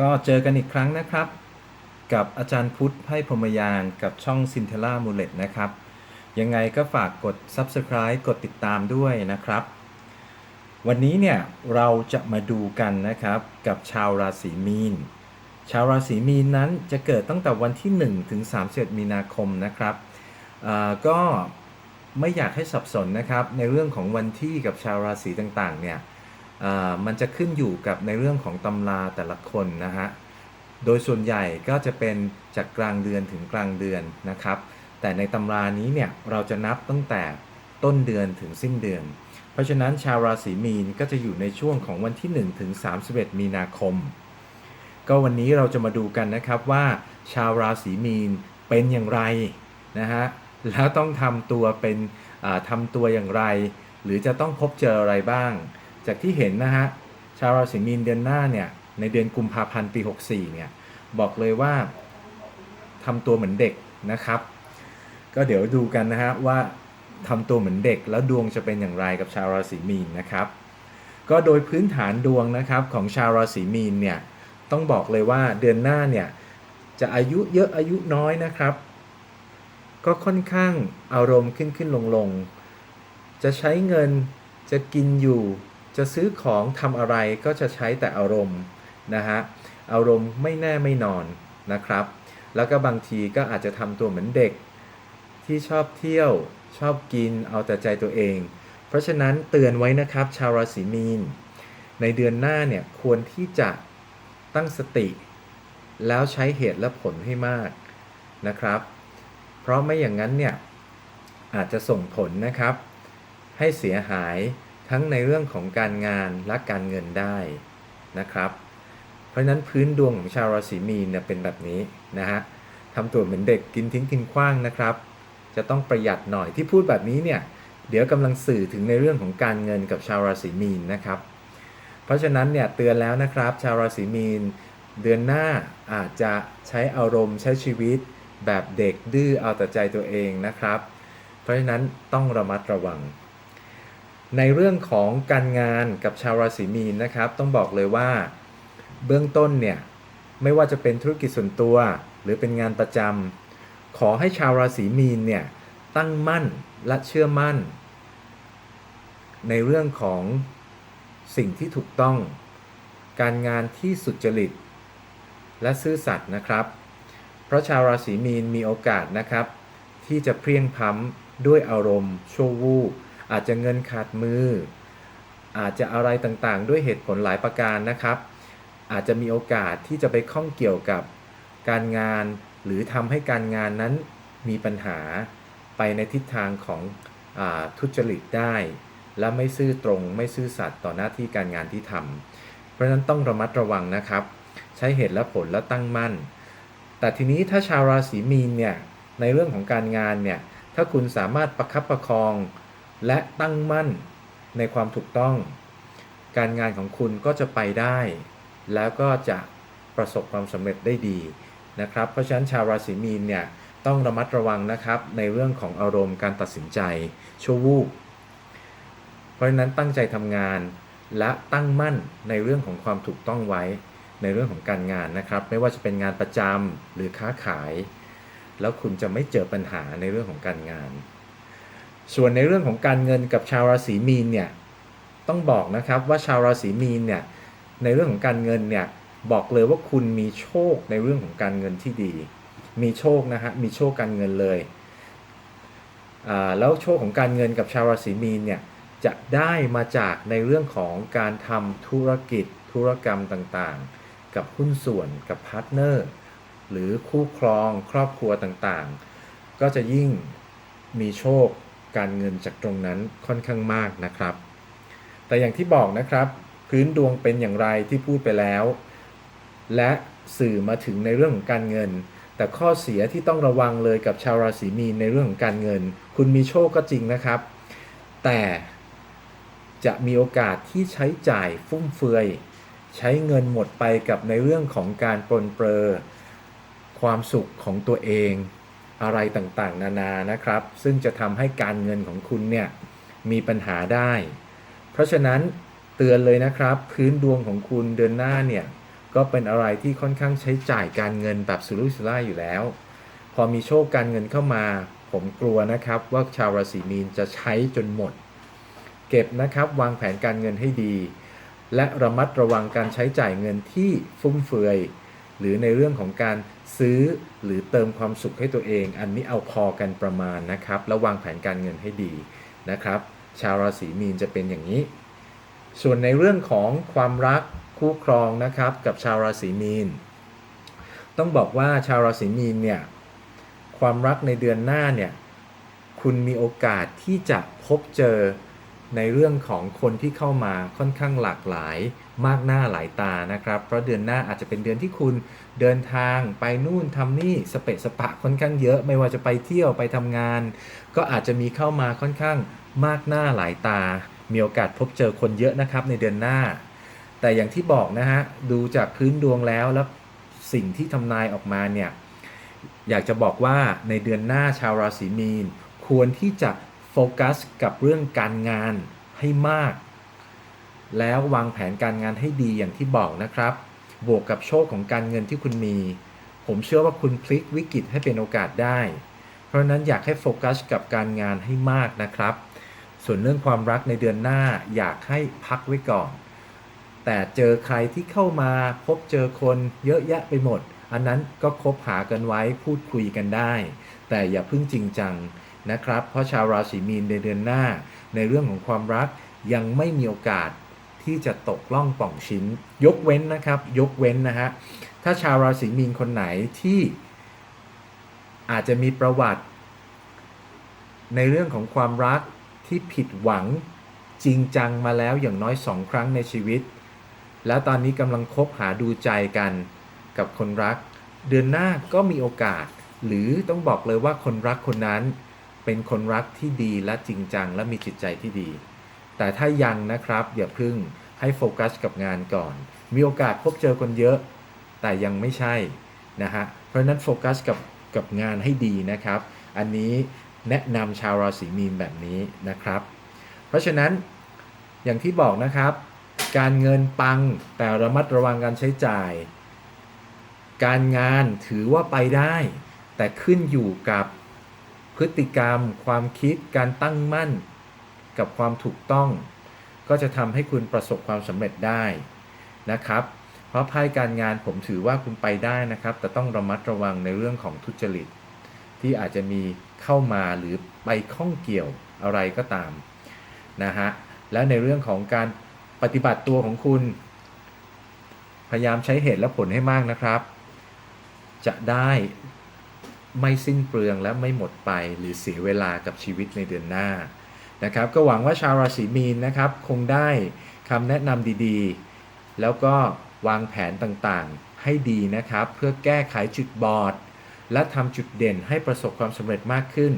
ก็เจอกันอีกครั้งนะครับ กับอาจารย์พุทธให้พรมยานกับช่องซินเทล่ามูเลตนะครับ ยังไงก็ฝากกด Subscribe กดติดตามด้วยนะครับ วันนี้เนี่ยเราจะมาดูกันนะครับกับชาวราศีมีน ชาวราศีมีนนั้นจะเกิดตั้งแต่วันที่ 1 ถึง31มีนาคมนะครับก็ไม่อยากให้สับสนนะครับในเรื่องของวันที่กับชาวราศีต่างๆเนี่ย มันจะขึ้นอยู่กับในเรื่องของตำราแต่ละคนนะฮะ โดยส่วนใหญ่ก็จะเป็นจากกลางเดือนถึงกลางเดือนนะครับ แต่ในตำรานี้เนี่ยเราจะนับตั้งแต่ต้นเดือนถึงสิ้นเดือน เพราะฉะนั้นชาวราศีมีนก็จะอยู่ในช่วงของวันที่ 1 ถึง 31 มีนาคม ก็วันนี้เราจะมาดูกันนะครับว่า ชาวราศีมีนเป็นอย่างไรนะฮะ แล้วต้องทำตัวเป็นทำตัวอย่างไร หรือจะต้องพบเจออะไรบ้าง จากที่เห็นนะฮะชาวราศีมีนเดือนหน้าเนี่ยในเดือนกุมภาพันธ์ปี 64เนี่ยบอกเลยว่าทำตัวเหมือนเด็กนะครับ ก็เดี๋ยวดูกันนะฮะว่าทำตัวเหมือนเด็กแล้วดวงจะเป็นอย่างไรกับชาวราศีมีนนะครับ ก็โดยพื้นฐานดวงนะครับของชาวราศีมีนเนี่ยต้องบอกเลยว่าเดือนหน้าเนี่ยจะอายุเยอะอายุน้อยนะครับ ก็ค่อนข้างอารมณ์ขึ้นขึ้นลงลงจะใช้เงินจะกินอยู่ จะซื้อของทำอะไรก็จะใช้แต่อารมณ์นะฮะอารมณ์ไม่แน่ไม่นอนนะครับ แล้วก็บางทีก็อาจจะทำตัวเหมือนเด็ก ที่ชอบเที่ยวชอบกินเอาแต่ใจตัวเอง เพราะฉะนั้นเตือนไว้นะครับ ชาวราศีมีน ในเดือนหน้าเนี่ยควรที่จะตั้งสติ แล้วใช้เหตุและผลให้มากนะครับ เพราะไม่อย่างนั้นเนี่ยอาจจะส่งผลนะครับ ให้เสียหาย ทั้งในเรื่องของการงานและการเงินได้นะครับ เพราะฉะนั้นพื้นดวงของชาวราศีมีนเนี่ยเป็นแบบนี้นะฮะทำตัวเหมือนเด็กกินทิ้งกินขว้างนะครับ จะต้องประหยัดหน่อยที่พูดแบบนี้เนี่ยเดี๋ยวกำลังสื่อถึงในเรื่องของการเงินกับชาวราศีมีนนะครับ เพราะฉะนั้นเนี่ยเตือนแล้วนะครับ ชาวราศีมีน เดือนหน้าอาจจะใช้อารมณ์ใช้ชีวิต แบบเด็กดื้อเอาแต่ใจตัวเองนะครับ เพราะฉะนั้นต้องระมัดระวัง ในเรื่องของการงานกับชาวราศีมีนนะครับ ต้องบอกเลยว่า เบื้องต้นเนี่ยไม่ว่าจะเป็นธุรกิจส่วนตัว หรือเป็นงานประจำขอให้ชาวราศีมีนเนี่ยตั้งมั่นและเชื่อมั่น ในเรื่องของสิ่งที่ถูกต้อง การงานที่สุจริต และซื่อสัตย์นะครับ เพราะชาวราศีมีนมีโอกาสนะครับ ที่จะเพลียงพ้ำด้วยอารมณ์ชั่ววูบ อาจจะเงินขาดมือ อาจจะอะไรต่างๆ ด้วยเหตุผลหลายประการนะครับ อาจจะมีโอกาสที่จะไปข้องเกี่ยวกับการงาน หรือทำให้การงานนั้นมีปัญหาไปในทิศทางของอทุจริตได้ และไม่ซื่อตรงไม่ซื่อสัตย์ต่อหน้าที่การงานที่ทำเพราะฉะนั้นต้องระมัดระวังนะครับ ใช้เหตุและผลและตั้งมั่น แต่ทีนี้ถ้าชาวราศีมีนเนี่ยในเรื่องของการงานเนี่ยถ้าคุณสามารถประคับประคอง และตั้งมั่นในความถูกต้อง การงานของคุณก็จะไปได้ แล้วก็จะประสบความสำเร็จได้ดีนะครับ เพราะฉะนั้นชาวราศีมีนเนี่ยต้องระมัดระวังนะครับในเรื่องของอารมณ์การตัดสินใจชั่ววูบเพราะฉะนั้นตั้งใจทำงานและตั้งมั่นในเรื่องของความถูกต้องไว้ในเรื่องของการงานนะครับ ไม่ว่าจะเป็นงานประจำหรือค้าขาย แล้วคุณจะไม่เจอปัญหาในเรื่องของการงาน ส่วนในเรื่องของการเงินกับชาวราศีมีนเนี่ยต้องบอกนะครับว่าชาวราศีมีนเนี่ยในเรื่องของการเงินเนี่ยบอกเลยว่าคุณมีโชคในเรื่องของการเงินที่ดี มีโชคนะฮะมีโชคการเงินเลยอ่าแล้วโชคของการเงินกับชาวราศีมีนเนี่ยจะได้มาจากในเรื่องของการทำธุรกิจธุรกรรมต่างๆ กับหุ้นส่วนกับพาร์ทเนอร์หรือคู่ครองครอบครัวต่างๆ ก็จะยิ่งมีโชค การเงินจากตรงนั้นค่อนข้างมากนะครับ แต่อย่างที่บอกนะครับ พื้นดวงเป็นอย่างไรที่พูดไปแล้ว และสื่อมาถึงในเรื่องของการเงิน แต่ข้อเสียที่ต้องระวังเลยกับชาวราศีมีนในเรื่องของการเงิน คุณมีโชคก็จริงนะครับ แต่จะมีโอกาสที่ใช้จ่ายฟุ่มเฟือย ใช้เงินหมดไปกับในเรื่องของการปรนเปรอความสุขของตัวเอง อะไรต่างๆ นานานะครับ ซึ่งจะทำให้การเงินของคุณเนี่ยมีปัญหาได้ เพราะฉะนั้นเตือนเลยนะครับ พื้นดวงของคุณเดือนหน้าเนี่ยก็เป็นอะไรที่ค่อนข้างใช้จ่ายการเงินแบบสุรุ่ยสุร่ายอยู่แล้ว พอมีโชคการเงินเข้ามา ผมกลัวนะครับว่าชาวราศีมีนจะใช้จนหมด เก็บนะครับวางแผนการเงินให้ดี และระมัดระวังการใช้จ่ายเงินที่ฟุ่มเฟือย หรือในเรื่องของการซื้อหรือเติมความสุขให้ตัวเอง อันนี้เอาพอกันประมาณนะครับแล้ววางแผนการเงินให้ดีนะครับ ชาวราศีมีนจะเป็นอย่างนี้ ส่วนในเรื่องของความรักคู่ครองนะครับกับชาวราศีมีน ต้องบอกว่าชาวราศีมีนเนี่ยความรักในเดือนหน้าเนี่ยคุณมีโอกาสที่จะพบเจอ ในเรื่องของคนที่เข้ามาค่อนข้างหลากหลายมากหน้าหลายตานะครับ เพราะเดือนหน้าอาจจะเป็นเดือนที่คุณเดินทางไปนู่นทำนี่สเปะสปะค่อนข้างเยอะ ไม่ว่าจะไปเที่ยวไปทำงาน ก็อาจจะมีเข้ามาค่อนข้างมากหน้าหลายตา มีโอกาสพบเจอคนเยอะนะครับในเดือนหน้า แต่อย่างที่บอกนะฮะดูจากพื้นดวงแล้วแล้วสิ่งที่ทำนายออกมาเนี่ยอยากจะบอกว่าในเดือนหน้าชาวราศีมีนควรที่จะ กัสกับเรื่องการงานให้มาก แล้ววางแผนการงานให้ดีอย่างที่บอกนะครับ บวกกับโชคของการเงินที่คุณมี ผมเชื่อว่าคุณพลิกวิกฤตให้เป็นโอกาสได้ เพราะฉะนั้นอยากให้โฟกัสกับการงานให้มากนะครับ ส่วนเรื่องความรักในเดือนหน้าอยากให้พักไว้ก่อน แต่เจอใครที่เข้ามาพบเจอคนเยอะแยะไปหมด อันนั้นก็คบหากันไว้พูดคุยกันได้ แต่อย่าเพิ่งจริงจัง นะครับ เพราะชาวราศีมีนในเดือนหน้า ในเรื่องของความรักยังไม่มีโอกาสที่จะตกล่องป่องชิ้น ยกเว้นนะครับ ยกเว้นนะฮะถ้าชาวราศีมีนคนไหนที่อาจจะมีประวัติ ในเรื่องของความรักที่ผิดหวังจริงจังมาแล้วอย่างน้อยสองครั้งในชีวิต แล้วตอนนี้กำลังคบหาดูใจกันกับคนรัก เดือนหน้าก็มีโอกาส หรือต้องบอกเลยว่าคนรักคนนั้น เป็นคนรักที่ดีและจริงจังและมีจิตใจที่ดี แต่ถ้ายังนะครับอย่าพึ่งให้โฟกัสกับงานก่อน มีโอกาสพบเจอคนเยอะ แต่ยังไม่ใช่นะฮะเพราะฉะนั้นโฟกัสกับกับงานให้ดีนะครับ อันนี้แนะนำชาวราศีมีนแบบนี้นะครับ เพราะฉะนั้นอย่างที่บอกนะครับ การเงินปังแต่ระมัดระวังการใช้จ่าย การงานถือว่าไปได้ แต่ขึ้นอยู่กับ พฤติกรรม ความคิดการตั้งมั่น กับความถูกต้อง ก็จะทำให้คุณประสบความสำเร็จได้นะครับ เพราะไพ่การงานผมถือว่าคุณไปได้นะครับ แต่ต้องระมัดระวังในเรื่องของทุจริต ที่อาจจะมีเข้ามาหรือไปข้องเกี่ยวอะไรก็ตามนะฮะและในเรื่องของการปฏิบัติตัวของคุณ พยายามใช้เหตุและผลให้มากนะครับ จะได้ ไม่สิ้นเปลืองและไม่หมดไปหรือเสียเวลากับชีวิตในเดือนหน้านะครับ ก็หวังว่าชาวราศีมีนนะครับ คงได้คำแนะนำดีๆ แล้วก็วางแผนต่างๆ ให้ดีนะครับ เพื่อแก้ไขจุดบอด และทำจุดเด่นให้ประสบความสำเร็จมากขึ้น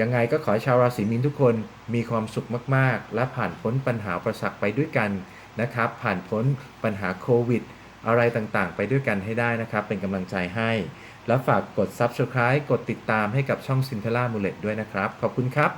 ยังไงก็ขอให้ชาวราศีมีนทุกคนมีความสุขมากๆ และผ่านพ้นปัญหาประสักไปด้วยกันนะครับ ผ่านพ้นปัญหาโควิด อะไรต่างๆ ไปด้วยกันให้ได้นะครับ เป็นกำลังใจให้ แล้วฝากกด Subscribe กดติดตามให้กับช่อง c i n t e l l a m u l e t ด้วยนะครับ ขอบคุณครับ